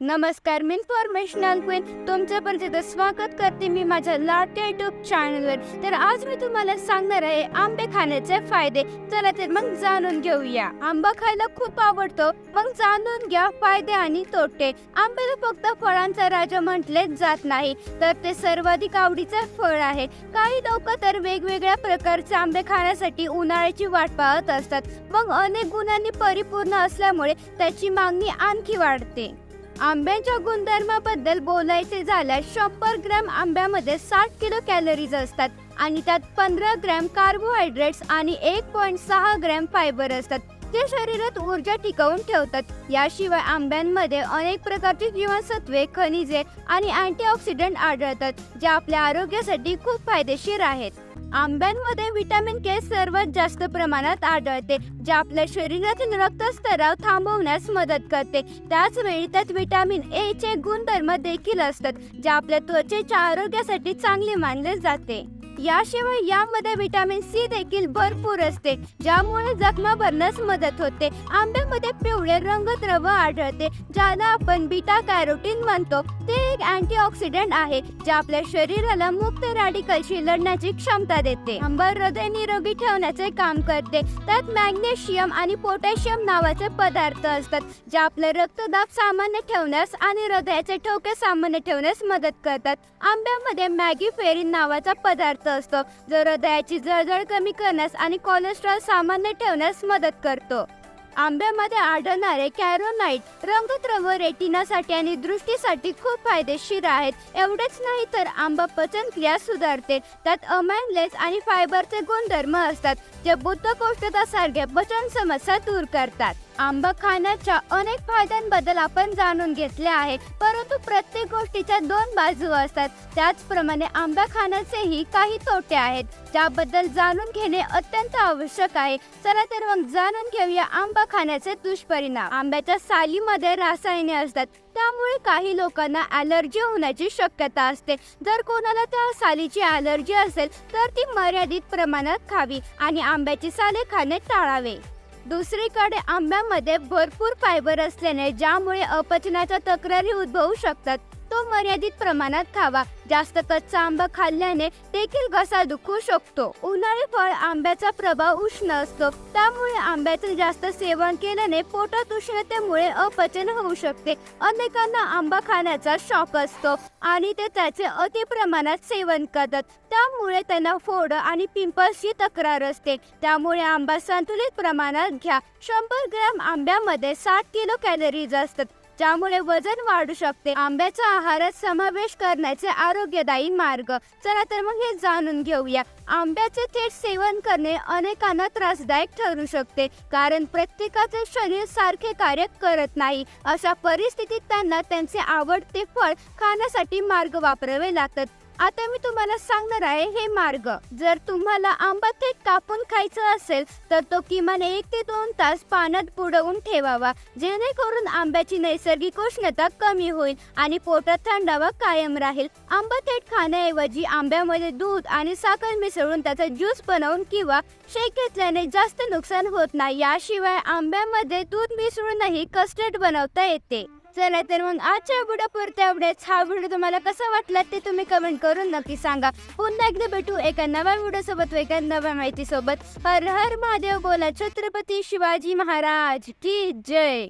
नमस्कार मी informational queen तुमचं पण तिथं स्वागत करते मी माझ्या लाडक्या युट्यूब चॅनलवर तर आज मी तुम्हाला सांगणार आहे आंबे खाण्याचे फायदे. चला तर मग जाणून घेऊया. आंबा खायला खूप आवडतो. मग जाणून घ्या फायदे आणि तोटे. आंब्याला फक्त फळांचा राजा म्हटलेच जात नाही तर ते सर्वाधिक आवडीचे फळ आहे. काही लोक तर वेगवेगळ्या प्रकारचे आंबे खाण्यासाठी उन्हाळ्याची वाट पाहत असतात. मग अनेक गुणांनी परिपूर्ण असल्यामुळे त्याची मागणी आणखी वाढते. आंब्याच्या गुणधर्माबद्दल बोलायचे झाल्यास शंभर ग्रॅम आंब्यामध्ये साठ किलो कॅलरीज असतात आणि त्यात पंधरा ग्रॅम कार्बोहायड्रेट्स आणि एक पॉईंट सहा ग्रॅम फायबर असतात. जे शरीरात ऊर्जा टिकवून ठेवतात याशिवाय आंब्यांमध्ये अनेक प्रकारची जीवनसत्वे खनिजे आणि अँटीऑक्सिडंट आढळतात जे आपल्या आरोग्यासाठी खूप फायदेशीर आहेत. आंब्यांमध्ये व्हिटॅमिन के सर्वात जास्त प्रमाणात आढळते जे आपल्या शरीरातील रक्तस्तराव थांबवण्यास मदत करते. त्याच वेळी त्यात विटॅमिन ए चे गुणधर्म देखील असतात जे आपल्या त्वचेच्या आरोग्यासाठी चांगले मानले जाते. याशिवाय यामध्ये व्हिटॅमिन सी देखील भरपूर असते ज्यामुळे जखमा भरण्यास मदत होते. आंब्यामध्ये पिवळे रंगद्रव आढळते ज्याला आपण बीटा कॅरोटीन म्हणतो. ते एक अँटीऑक्सिडंट आहे जे आपल्या शरीराला मुक्त रॅडिकलशी लढण्याची क्षमता देते. आंबा हृदय निरोगी ठेवण्याचे काम करते. त्यात मॅग्नेशियम आणि पोटॅशियम नावाचे पदार्थ असतात जे आपले रक्तदाब सामान्य ठेवण्यास आणि हृदयाचे ठोके सामान्य ठेवण्यास मदत करतात. आंब्यामध्ये मॅगी फेरिन नावाचा पदार्थ असतो. जो हृदयाची जळजळ कमी करण्यास आणि कोलेस्ट्रॉल सामान्य ठेवण्यास मदत करतो. आंब्यामध्ये आढळणारे कॅरोनाईट रंगद्रव रेटिनासाठी आणि दृष्टीसाठी खूप फायदेशीर आहेत. एवढेच नाही तर आंबा पचनक्रिया सुधारते. त्यात अमॅनलेस आणि फायबरचे गुणधर्म असतात जे बुद्धकोष्ठतासारख्या पचन समस्या दूर करतात. आंबा खाण्याच्या अनेक फायद्यांबद्दल आपण जाणून घेतले आहे परंतु प्रत्येक गोष्टीच्या दोन बाजू असतात. त्याचप्रमाणे आंबा खाण्याचेही काही तोटे आहेत. त्याबद्दल जाणून घेणे अत्यंत आवश्यक आहे. चला तर मग जाणून घेऊया आंबा खाण्याचे दुष्परिणाम. आंब्याच्या सालीमध्ये रासायने असतात. त्यामुळे काही लोकांना ॲलर्जी होण्याची शक्यता असते. जर कोणाला त्या सालीची ॲलर्जी असेल तर ती मर्यादित प्रमाणात खावी आणि आंब्याची साले खाणे टाळावे. दुसरीकडे आंब्यामध्ये भरपूर फायबर असल्याने ज्यामुळे अपचनाच्या तक्रारी उद्भवू शकतात. तो मर्यादित प्रमाणात खावा. जास्त कच्चा आंबा खाल्ल्याने देखील घसा दुखू शकतो. उन्हाळी फळ आंब्याचा प्रभाव उष्ण असतो. त्यामुळे आंब्याचे जास्त सेवन केल्याने पोटात उष्णतेमुळे अपचन होऊ शकते. अनेकांना आंबा खाण्याचा शॉक असतो आणि ते त्याचे अति प्रमाणात सेवन करतात. त्यामुळे त्यांना फोड आणि पिंपल्सची तक्रार असते. त्यामुळे आंबा संतुलित प्रमाणात घ्या. शंभर ग्रॅम आंब्यामध्ये साठ किलो कॅलरीज असतात. ज्यामुळे वजन वाढू शकते. आंब्याच्या आहारात समावेश करण्याचे आरोग्यदायी मार्ग. चला तर मग हे जाणून घेऊया. आंब्याचे थेट सेवन करणे अनेकांना त्रासदायक ठरू शकते कारण प्रत्येकाचे शरीर सारखे कार्य करत नाही. अशा परिस्थितीत त्यांना त्यांचे आवडते फळ खाण्यासाठी मार्ग वापरावे लागतात. आता मी तुम्हाला सांगणार आहे हे मार्ग. जर तुम्हाला आंबा थेट कापून खायचं असेल तर तो किमान एक ते दोन तास पाण्यात बुडवून ठेवावा. जेणेकरून आंब्याची नैसर्गिक उष्णता कमी होईल आणि पोटात थंडावा कायम राहील. आंबा थेट खाण्याऐवजी आंब्यामध्ये दूध आणि साखर मिसळून त्याचा ज्यूस बनवून किंवा शेक घेतल्याने जास्त नुकसान होत नाही. याशिवाय आंब्यामध्ये दूध मिसळूनही कस्टर्ड बनवता येते. चला तर मग आजच्या व्हिडिओ पुरते हा व्हिडिओ तुम्हाला कसा वाटला ते तुम्ही कमेंट करून नक्की सांगा. पुन्हा एकदा भेटू एका नव्या व्हिडिओसोबत व एका नव्या माहितीसोबत. हर हर महादेव बोला छत्रपती शिवाजी महाराज की जय.